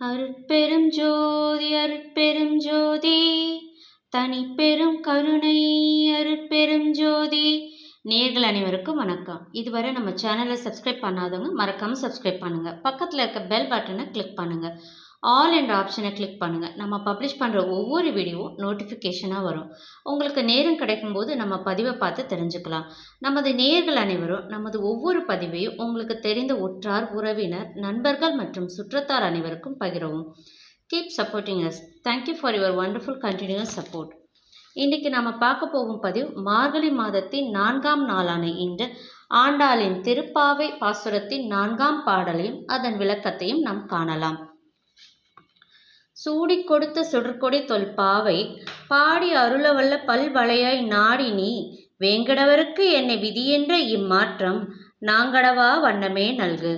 அருட்பெரும் ஜோதி அருட்பெரும் ஜோதி. தனிப்பெரும் கருணை அருட்பெரும் ஜோதி. நேர்கள் அனைவருக்கும் வணக்கம். இதுவரை நம்ம சேனலை சப்ஸ்கிரைப் பண்ணாதவங்க மறக்காமல் சப்ஸ்கிரைப் பண்ணுங்கள் பக்கத்தில் இருக்க பெல் பட்டனை கிளிக் பண்ணுங்கள் ஆல் என்ற ஆப்ஷனை கிளிக் பண்ணுங்கள் நம்ம பப்ளிஷ் பண்ணுற ஒவ்வொரு வீடியோவும் நோட்டிஃபிகேஷனாக வரும். உங்களுக்கு நேரம் கிடைக்கும்போது நம்ம பதிவை பார்த்து தெரிஞ்சுக்கலாம். நமது நேர்கள் அனைவரும் நமது ஒவ்வொரு பதிவையும் உங்களுக்கு தெரிந்த உற்றார் உறவினர் நண்பர்கள் மற்றும் சுற்றத்தார் அனைவருக்கும் பகிரவும். Keep supporting us thank you for your wonderful continues support இன்றைக்கி நம்ம பார்க்க போகும் பதிவு மார்கழி மாதத்தின் நான்காம் நாளான இன்று ஆண்டாளின் திருப்பாவை பாசுரத்தின் நான்காம் பாடலையும் அதன் விளக்கத்தையும் நாம் காணலாம். சூடி கொடுத்த சுடற்கொடி தொல்பாவை பாடி அருளவல்ல பல்வளையாய் நாடி நீ வேங்கடவருக்கு என்னை விதியென்ற இம்மாற்றம் நாங்கடவா வண்ணமே நல்கு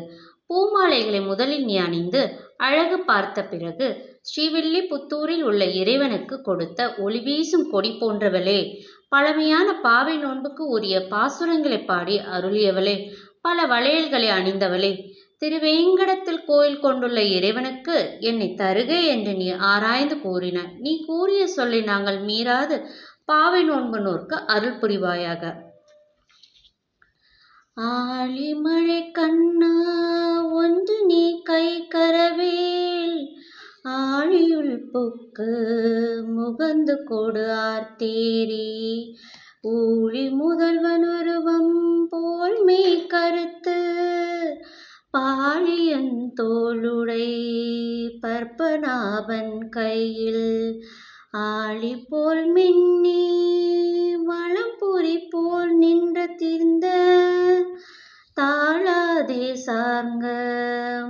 பூமாலைகளை முதலில் நீ அணிந்து அழகு பார்த்த பிறகு ஸ்ரீவில்லி புத்தூரில் உள்ள இறைவனுக்கு கொடுத்த ஒளி வீசும் கொடி போன்றவளே பழமையான பாவை நோன்புக்கு உரிய பாசுரங்களை பாடி அருளியவளே பல வளையல்களை அணிந்தவளே திருவேங்கடத்தில் கோயில் கொண்டுள்ள இறைவனுக்கு என்னை தருக என்று நீ ஆராய்ந்து கூறினாய் நீ கூறிய சொல்லி நாங்கள் மீறாது. பாவை நோன்பு நோர்க்கு அருள் புரிவாயாக. ஆழிமழை கண்ணா ஒன்று நீ கை கரவேல். ஆழியுள் புக்கு முகந்து கொடு ஆர்த்தேரி. ஊழி முதல்வன் உருவம் போல் மெய் கருத்து. தோளுடை பற்பநாபன் கையில் ஆளி போல் மின்னி வளம்புரி போல் நின்ற தீர்ந்த தாழாதே சார்ங்க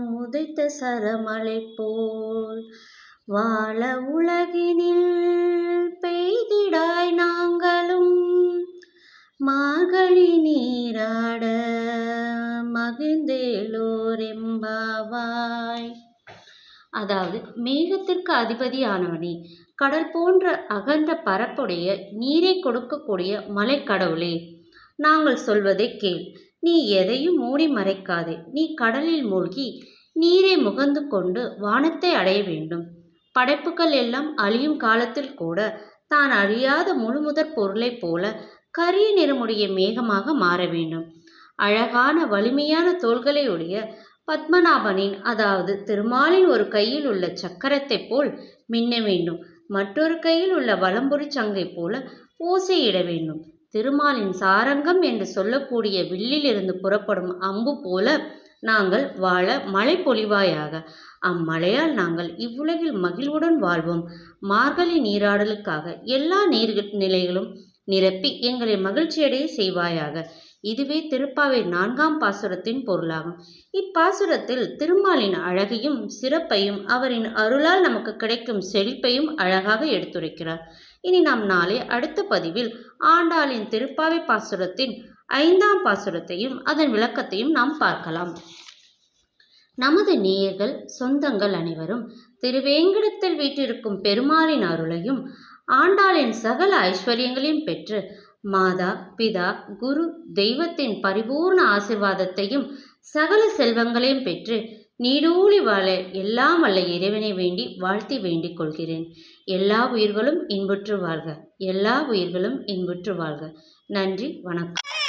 முதைத்த சரமலை போல் வாழ உலகினில் பெய்திடாய் நாங்களும் மார்கழி நீராட மகிழ்ந்தேலோரெம்பாவாய் அதாவது மேகத்திற்கு அதிபதியானவனே கடல் போன்ற அகன்ற பரப்புடைய நீரை கொடுக்கக்கூடிய மலைக்கடவுளே நாங்கள் சொல்வதை கேள். நீ எதையும் மூடி மறைக்காதே. நீ கடலில் மூழ்கி நீரை முகந்து கொண்டு வானத்தை அடைய வேண்டும். படைப்புகள் எல்லாம் அழியும் காலத்தில் கூட தான் அழியாத முழுமுதற் பொருளைப் போல கரிய நிறமுடைய மேகமாக மாற வேண்டும். அழகான வலிமையான தோள்களையுடைய பத்மநாபனின் அதாவது திருமாலின் ஒரு கையில் உள்ள சக்கரத்தைப் போல் மின்ன வேண்டும். மற்றொரு கையில் உள்ள வலம்புரி சங்கை போல ஓசையிட வேண்டும். திருமாலின் சாரங்கம் என்று சொல்லக்கூடிய வில்லிலிருந்து புறப்படும் அம்பு போல நாங்கள் வாழ மழை பொழிவாயாக. அம்மழையால் நாங்கள் இவ்வுலகில் மகிழ்வுடன் வாழ்வோம். மார்கழி நீராடலுக்காக எல்லா நீர் நிலைகளும் நிரப்பி எங்களை மகிழ்ச்சியடைய செய்வாயாக. இதுவே திருப்பாவை நான்காம் பாசுரத்தின் பொருளாகும். இப்பாசுரத்தில் திருமாலின் அழகையும் சிறப்பையும் அவரின் அருளால் நமக்கு கிடைக்கும் செழிப்பையும் அழகாக எடுத்துரைக்கிறார். இனி நாம் நாளை அடுத்த பதிவில் ஆண்டாளின் திருப்பாவை பாசுரத்தின் ஐந்தாம் பாசுரத்தையும் அதன் விளக்கத்தையும் நாம் பார்க்கலாம். நமது நேயர்கள் சொந்தங்கள் அனைவரும் திருவேங்கடத்தில் வீட்டிருக்கும் பெருமாளின் அருளையும் ஆண்டாளின் சகல ஐஸ்வர்யங்களையும் பெற்று மாதா பிதா குரு தெய்வத்தின் பரிபூர்ண ஆசிர்வாதத்தையும் சகல செல்வங்களையும் பெற்று நீடூழி வாழ எல்லாம் வல்ல இறைவனை வேண்டி வாழ்த்தி வேண்டிக் கொள்கிறேன். எல்லா உயிர்களும் இன்புற்று வாழ்க. எல்லா உயிர்களும் இன்புற்று வாழ்க. நன்றி வணக்கம்.